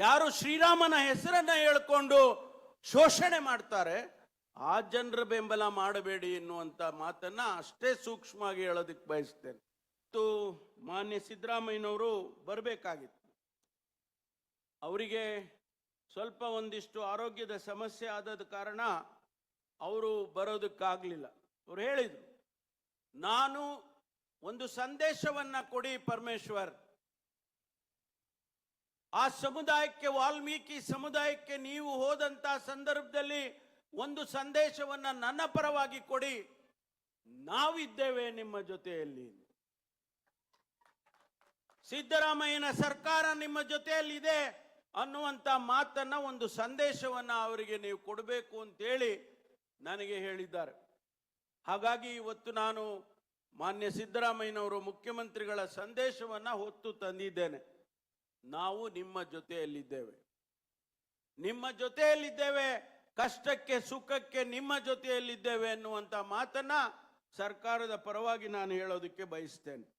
ಯಾರು ಶ್ರೀರಾಮನ ಹೆಸರನ್ನ ಹೇಳ್ಕೊಂಡು ಶೋಷಣೆ ಮಾಡ್ತಾರೆ, ಆ ಜನರ ಬೆಂಬಲ ಮಾಡಬೇಡಿ ಎನ್ನುವಂತ ಮಾತನ್ನ ಅಷ್ಟೇ ಸೂಕ್ಷ್ಮವಾಗಿ ಹೇಳೋದಕ್ಕೆ ಬಯಸ್ತೇನೆ. ಮತ್ತು ಮಾನ್ಯ ಸಿದ್ದರಾಮಯ್ಯನವರು ಬರಬೇಕಾಗಿತ್ತು. ಅವರಿಗೆ ಸ್ವಲ್ಪ ಒಂದಿಷ್ಟು ಆರೋಗ್ಯದ ಸಮಸ್ಯೆ ಆದದ ಕಾರಣ ಅವರು ಬರೋದಕ್ಕಾಗಲಿಲ್ಲ. ಅವ್ರು ಹೇಳಿದರು, ನಾನು ಒಂದು ಸಂದೇಶವನ್ನ ಕೊಡಿ ಪರಮೇಶ್ವರ್ ಆ ಸಮುದಾಯಕ್ಕೆ ವಾಲ್ಮೀಕಿ ಸಮುದಾಯಕ್ಕೆ ನೀವು ಹೋದಂಥ ಸಂದರ್ಭದಲ್ಲಿ ಒಂದು ಸಂದೇಶವನ್ನ ನನ್ನ ಪರವಾಗಿ ಕೊಡಿ. ನಾವಿದ್ದೇವೆ ನಿಮ್ಮ ಜೊತೆಯಲ್ಲಿ. ಸಿದ್ದರಾಮಯ್ಯನ ಸರ್ಕಾರ ನಿಮ್ಮ ಜೊತೆಯಲ್ಲಿದೆ ಅನ್ನುವಂತ ಮಾತನ್ನ ಒಂದು ಸಂದೇಶವನ್ನ ಅವರಿಗೆ ನೀವು ಕೊಡಬೇಕು ಅಂತೇಳಿ ನನಗೆ ಹೇಳಿದ್ದಾರೆ. ಹಾಗಾಗಿ ಇವತ್ತು ನಾನು ಮಾನ್ಯ ಸಿದ್ದರಾಮಯ್ಯನವರು ಮುಖ್ಯಮಂತ್ರಿಗಳ ಸಂದೇಶವನ್ನ ಹೊತ್ತು ತಂದಿದ್ದೇನೆ. ನಾವು ನಿಮ್ಮ ಜೊತೆಯಲ್ಲಿದ್ದೇವೆ. ನಿಮ್ಮ ಜೊತೆಯಲ್ಲಿದ್ದೇವೆ, ಕಷ್ಟಕ್ಕೆ ಸುಖಕ್ಕೆ ನಿಮ್ಮ ಜೊತೆಯಲ್ಲಿದ್ದೇವೆ ಎನ್ನುವಂತ ಮಾತನ್ನ ಸರ್ಕಾರದ ಪರವಾಗಿ ನಾನು ಹೇಳೋದಕ್ಕೆ ಬಯಸ್ತೇನೆ.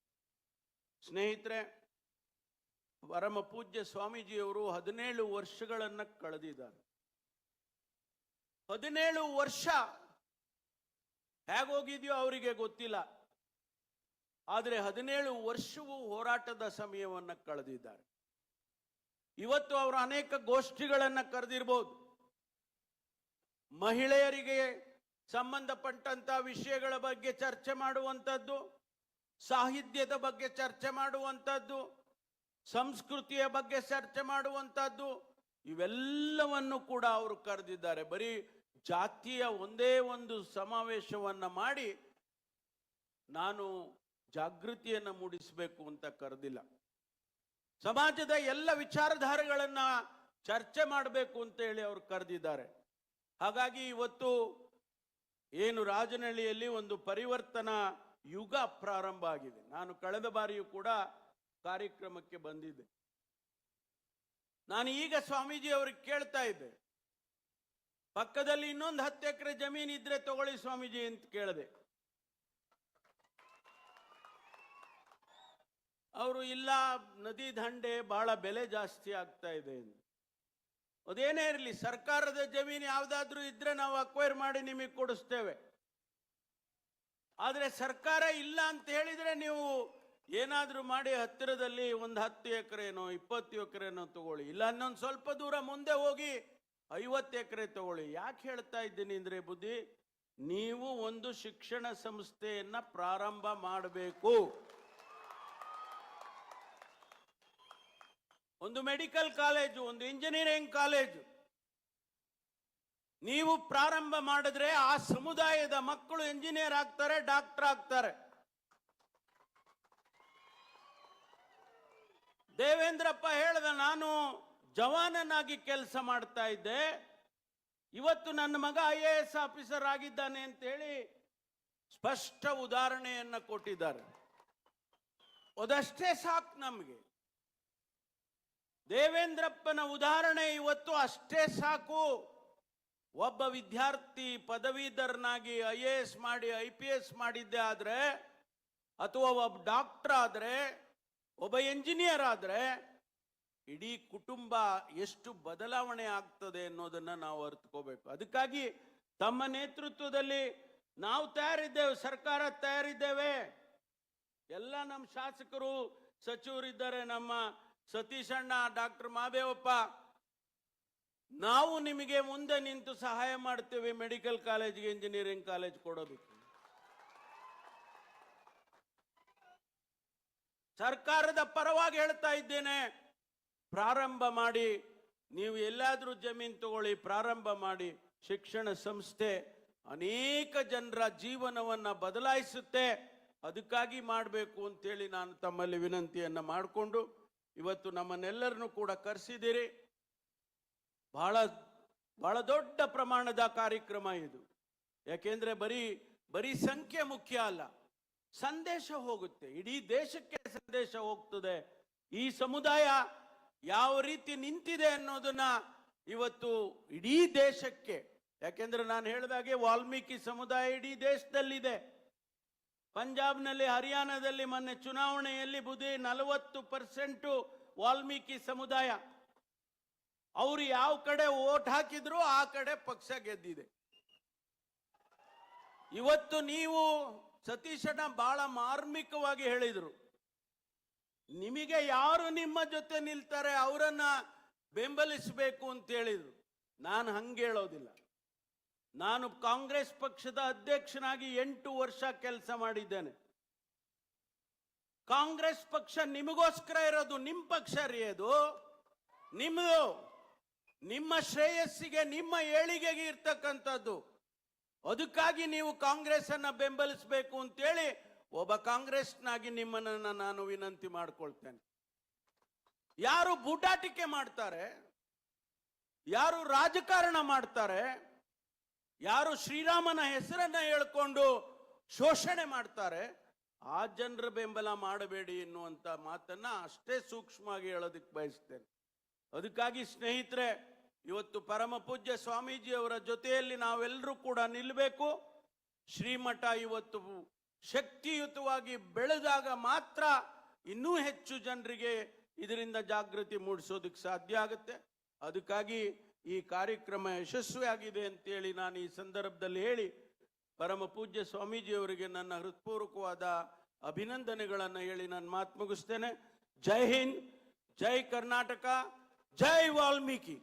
ಸ್ನೇಹಿತರೆ ಪರಮ ಪೂಜ್ಯ ಸ್ವಾಮೀಜಿಯವರು ಹದಿನೇಳು ವರ್ಷಗಳನ್ನ ಕಳೆದಿದ್ದಾರೆ. ಹದಿನೇಳು ವರ್ಷ ಹೇಗೋಗಿದೆಯೋ ಅವರಿಗೆ ಗೊತ್ತಿಲ್ಲ. ಆದರೆ ಹದಿನೇಳು ವರ್ಷವೂ ಹೋರಾಟದ ಸಮಯವನ್ನು ಕಳೆದಿದ್ದಾರೆ. ಇವತ್ತು ಅವರು ಅನೇಕ ಗೋಷ್ಠಿಗಳನ್ನು ಕರೆದಿರ್ಬೋದು. ಮಹಿಳೆಯರಿಗೆ ಸಂಬಂಧಪಟ್ಟಂತ ವಿಷಯಗಳ ಬಗ್ಗೆ ಚರ್ಚೆ ಮಾಡುವಂಥದ್ದು ಸಾಹಿತ್ಯದ ಬಗ್ಗೆ ಚರ್ಚೆ ಮಾಡುವಂಥದ್ದು ಸಂಸ್ಕೃತಿಯ ಬಗ್ಗೆ ಚರ್ಚೆ ಮಾಡುವಂಥದ್ದು ಇವೆಲ್ಲವನ್ನು ಕೂಡ ಅವರು ಕರೆದಿದ್ದಾರೆ. ಬರೀ ಜಾತಿಯ ಒಂದೇ ಒಂದು ಸಮಾವೇಶವನ್ನು ಮಾಡಿ ನಾನು ಜಾಗೃತಿಯನ್ನು ಮೂಡಿಸಬೇಕು ಅಂತ ಕರೆದಿಲ್ಲ. ಸಮಾಜದ ಎಲ್ಲ ವಿಚಾರಧಾರೆಗಳನ್ನ ಚರ್ಚೆ ಮಾಡಬೇಕು ಅಂತ ಹೇಳಿ ಅವರು ಕರೆದಿದ್ದಾರೆ. ಹಾಗಾಗಿ ಇವತ್ತು ಏನು ರಾಜನಹಳ್ಳಿಯಲ್ಲಿ ಒಂದು ಪರಿವರ್ತನಾ ಯುಗ ಪ್ರಾರಂಭ ಆಗಿದೆ. ನಾನು ಕಳೆದ ಬಾರಿಯೂ ಕೂಡ ಕಾರ್ಯಕ್ರಮಕ್ಕೆ ಬಂದಿದ್ದೆ. ನಾನು ಈಗ ಸ್ವಾಮೀಜಿ ಅವ್ರಿಗೆ ಕೇಳ್ತಾ ಇದ್ದೆ. ಪಕ್ಕದಲ್ಲಿ ಇನ್ನೊಂದು ಹತ್ತು ಎಕರೆ ಜಮೀನು ಇದ್ರೆ ತಗೊಳ್ಳಿ ಸ್ವಾಮೀಜಿ ಅಂತ ಕೇಳಿದೆ. ಅವರು, ಇಲ್ಲ, ನದಿ ದಂಡೆ ಬಹಳ ಬೆಲೆ ಜಾಸ್ತಿ ಆಗ್ತಾ ಇದೆ ಎಂದು. ಅದೇನೇ ಇರಲಿ, ಸರ್ಕಾರದ ಜಮೀನು ಯಾವ್ದಾದ್ರೂ ಇದ್ರೆ ನಾವು ಅಕ್ವೈರ್ ಮಾಡಿ ನಿಮಗೆ ಕೊಡಿಸ್ತೇವೆ. ಆದರೆ ಸರ್ಕಾರ ಇಲ್ಲ ಅಂತ ಹೇಳಿದ್ರೆ ನೀವು ಏನಾದ್ರೂ ಮಾಡಿ ಹತ್ತಿರದಲ್ಲಿ ಒಂದು ಹತ್ತು ಎಕರೆನೋ, ಇಪ್ಪತ್ತು ಎಕರೆನೋ ತಗೊಳ್ಳಿ. ಇಲ್ಲ, ಇನ್ನೊಂದು ಸ್ವಲ್ಪ ದೂರ ಮುಂದೆ ಹೋಗಿ ಐವತ್ತು ಎಕರೆ ತಗೊಳ್ಳಿ. ಯಾಕೆ ಹೇಳ್ತಾ ಇದ್ದೀನಿ ಅಂದ್ರೆ ಬುದ್ಧಿ, ನೀವು ಒಂದು ಶಿಕ್ಷಣ ಸಂಸ್ಥೆಯನ್ನ ಪ್ರಾರಂಭ ಮಾಡಬೇಕು. ಒಂದು ಮೆಡಿಕಲ್ ಕಾಲೇಜು, ಒಂದು ಇಂಜಿನಿಯರಿಂಗ್ ಕಾಲೇಜು. ನೀವು ಪ್ರಾರಂಭ ಮಾಡಿದ್ರೆ ಆ ಸಮುದಾಯದ ಮಕ್ಕಳು ಇಂಜಿನಿಯರ್ ಆಗ್ತಾರೆ, ಡಾಕ್ಟರ್ ಆಗ್ತಾರೆ. ದೇವೇಂದ್ರಪ್ಪ ಹೇಳ್ದ, ನಾನು ಜವಾನನಾಗಿ ಕೆಲಸ ಮಾಡ್ತಾ ಇದ್ದೆ. ಇವತ್ತು ನನ್ನ ಮಗ ಐ ಎ ಎಸ್ ಆಫೀಸರ್ ಆಗಿದ್ದಾನೆ ಅಂತ ಹೇಳಿ ಸ್ಪಷ್ಟ ಉದಾಹರಣೆಯನ್ನ ಕೊಟ್ಟಿದ್ದಾರೆ. ಅದಷ್ಟೇ ಸಾಕು ನಮಗೆ. ದೇವೇಂದ್ರಪ್ಪನ ಉದಾಹರಣೆ ಇವತ್ತು ಅಷ್ಟೇ ಸಾಕು. ಒಬ್ಬ ವಿದ್ಯಾರ್ಥಿ ಪದವೀಧರನಾಗಿ ಐ ಎ ಎಸ್ ಮಾಡಿ, ಐ ಪಿ ಎಸ್ ಮಾಡಿದ್ದೆ ಆದರೆ, ಅಥವಾ ಒಬ್ಬ ಡಾಕ್ಟರ್ ಆದ್ರೆ, ಒಬ್ಬ ಎಂಜಿನಿಯರ್ ಆದ್ರೆ, ಇಡೀ ಕುಟುಂಬ ಎಷ್ಟು ಬದಲಾವಣೆ ಆಗ್ತದೆ ಅನ್ನೋದನ್ನ ನಾವು ಅರ್ಥಕೋಬೇಕು ಅದಕ್ಕಾಗಿ ತಮ್ಮ ನೇತೃತ್ವದಲ್ಲಿ ನಾವು ತಯಾರಿದ್ದೇವೆ, ಸರ್ಕಾರ ತಯಾರಿದ್ದೇವೆ. ಎಲ್ಲ ನಮ್ಮ ಶಾಸಕರು, ಸಚಿವರಿದ್ದಾರೆ, ನಮ್ಮ ಸತೀಶ್ ಅಣ್ಣ, ಡಾಕ್ಟರ್ ಮಾದೇವಪ್ಪ, ನಾವು ನಿಮಗೆ ಮುಂದೆ ನಿಂತು ಸಹಾಯ ಮಾಡ್ತೇವೆ ಮೆಡಿಕಲ್ ಕಾಲೇಜ್ಗೆ, ಇಂಜಿನಿಯರಿಂಗ್ ಕಾಲೇಜ್ ಕೊಡೋದಕ್ಕೆ. ಸರ್ಕಾರದ ಪರವಾಗಿ ಹೇಳ್ತಾ ಇದ್ದೇನೆ, ಪ್ರಾರಂಭ ಮಾಡಿ, ನೀವು ಎಲ್ಲಾದರೂ ಜಮೀನು ತಗೊಳ್ಳಿ, ಪ್ರಾರಂಭ ಮಾಡಿ, ಶಿಕ್ಷಣ ಸಂಸ್ಥೆ ಅನೇಕ ಜನರ ಜೀವನವನ್ನ ಬದಲಾಯಿಸುತ್ತೆ, ಅದಕ್ಕಾಗಿ ಮಾಡಬೇಕು ಅಂತೇಳಿ ನಾನು ತಮ್ಮಲ್ಲಿ ವಿನಂತಿಯನ್ನ ಮಾಡಿಕೊಂಡು ಇವತ್ತು ನಮ್ಮನ್ನೆಲ್ಲರನ್ನು ಕೂಡ ಕರೆಸಿದ್ದೀರಿ. ಬಹಳ ಬಹಳ ದೊಡ್ಡ ಪ್ರಮಾಣದ ಕಾರ್ಯಕ್ರಮ ಇದು. ಯಾಕೆಂದ್ರೆ ಬರೀ ಬರೀ ಸಂಖ್ಯೆ ಮುಖ್ಯ ಅಲ್ಲ. ಸಂದೇಶ ಹೋಗುತ್ತೆ. ಇಡೀ ದೇಶಕ್ಕೆ ಸಂದೇಶ ಹೋಗ್ತದೆ. ಈ ಸಮುದಾಯ ಯಾವ ರೀತಿ ನಿಂತಿದೆ ಅನ್ನೋದನ್ನ ಇವತ್ತು ಇಡೀ ದೇಶಕ್ಕೆ, ಯಾಕೆಂದ್ರೆ ನಾನು ಹೇಳಿದಾಗೆ ವಾಲ್ಮೀಕಿ ಸಮುದಾಯ ಇಡೀ ದೇಶದಲ್ಲಿದೆ. ಪಂಜಾಬ್ನಲ್ಲಿ ಹರಿಯಾಣದಲ್ಲಿ ಮೊನ್ನೆ ಚುನಾವಣೆಯಲ್ಲಿ ಬುದ್ಧಿ ನಲವತ್ತು ಪರ್ಸೆಂಟು ವಾಲ್ಮೀಕಿ ಸಮುದಾಯ. ಅವರು ಯಾವ ಕಡೆ ಓಟ್ ಹಾಕಿದ್ರು ಆ ಕಡೆ ಪಕ್ಷ ಗೆದ್ದಿದೆ. ಇವತ್ತು ನೀವು ಸತೀಶಣ್ಣ ಬಹಳ ಮಾರ್ಮಿಕವಾಗಿ ಹೇಳಿದರು. ನಿಮಗೆ ಯಾರು ನಿಮ್ಮ ಜೊತೆ ನಿಲ್ತಾರೆ, ಅವರನ್ನ ಬೆಂಬಲಿಸಬೇಕು ಅಂತ ಹೇಳಿದ್ರು. ನಾನು ಹಂಗೆ ಹೇಳೋದಿಲ್ಲ. ನಾನು ಕಾಂಗ್ರೆಸ್ ಪಕ್ಷದ ಅಧ್ಯಕ್ಷನಾಗಿ ಎಂಟು ವರ್ಷ ಕೆಲಸ ಮಾಡಿದ್ದೇನೆ. ಕಾಂಗ್ರೆಸ್ ಪಕ್ಷ ನಿಮಗೋಸ್ಕರ ಇರೋದು ನಿಮ್ಮ ಪಕ್ಷ ರೀ ಅದು. ನಿಮ್ಮದು ನಿಮ್ಮ ಶ್ರೇಯಸ್ಸಿಗೆ, ನಿಮ್ಮ ಏಳಿಗೆಗೆ ಇರ್ತಕ್ಕಂಥದ್ದು. ಅದಕ್ಕಾಗಿ ನೀವು ಕಾಂಗ್ರೆಸ್ ಅನ್ನ ಬೆಂಬಲಿಸಬೇಕು ಅಂತೇಳಿ ಒಬ್ಬ ಕಾಂಗ್ರೆಸ್ನಾಗಿ ನಿಮ್ಮನ್ನ ನಾನು ವಿನಂತಿ ಮಾಡ್ಕೊಳ್ತೇನೆ. ಯಾರು ಬೂಟಾಟಿಕೆ ಮಾಡ್ತಾರೆ, ಯಾರು ರಾಜಕಾರಣ ಮಾಡ್ತಾರೆ ಯಾರು ಶ್ರೀರಾಮನ ಹೆಸರನ್ನ ಹೇಳ್ಕೊಂಡು ಶೋಷಣೆ ಮಾಡ್ತಾರೆ, ಆ ಜನರ ಬೆಂಬಲ ಮಾಡಬೇಡಿ ಎನ್ನುವಂತ ಮಾತನ್ನ ಅಷ್ಟೇ ಸೂಕ್ಷ್ಮವಾಗಿ ಹೇಳೋದಕ್ಕೆ ಬಯಸ್ತೇನೆ. ಅದಕ್ಕಾಗಿ ಸ್ನೇಹಿತರೆ, ಇವತ್ತು ಪರಮ ಪೂಜ್ಯ ಸ್ವಾಮೀಜಿಯವರ ಜೊತೆಯಲ್ಲಿ ನಾವೆಲ್ಲರೂ ಕೂಡ ನಿಲ್ಲಬೇಕು ಶ್ರೀಮಠ ಇವತ್ತು ಶಕ್ತಿಯುತವಾಗಿ ಬೆಳೆದಾಗ ಮಾತ್ರ ಇನ್ನೂ ಹೆಚ್ಚು ಜನರಿಗೆ ಇದರಿಂದ ಜಾಗೃತಿ ಮೂಡಿಸೋದಕ್ಕೆ ಸಾಧ್ಯ ಆಗುತ್ತೆ. ಅದಕ್ಕಾಗಿ ಈ ಕಾರ್ಯಕ್ರಮ ಯಶಸ್ವಿಯಾಗಿದೆ ಅಂತೇಳಿ ನಾನು ಈ ಸಂದರ್ಭದಲ್ಲಿ ಹೇಳಿ ಪರಮ ಪೂಜ್ಯ ಸ್ವಾಮೀಜಿಯವರಿಗೆ ನನ್ನ ಹೃತ್ಪೂರ್ವಕವಾದ ಅಭಿನಂದನೆಗಳನ್ನು ಹೇಳಿ ನಾನು ಮಾತು ಮುಗಿಸ್ತೇನೆ. ಜೈ ಹಿಂದ್, ಜೈ ಕರ್ನಾಟಕ, ಜೈ ವಾಲ್ಮೀಕಿ.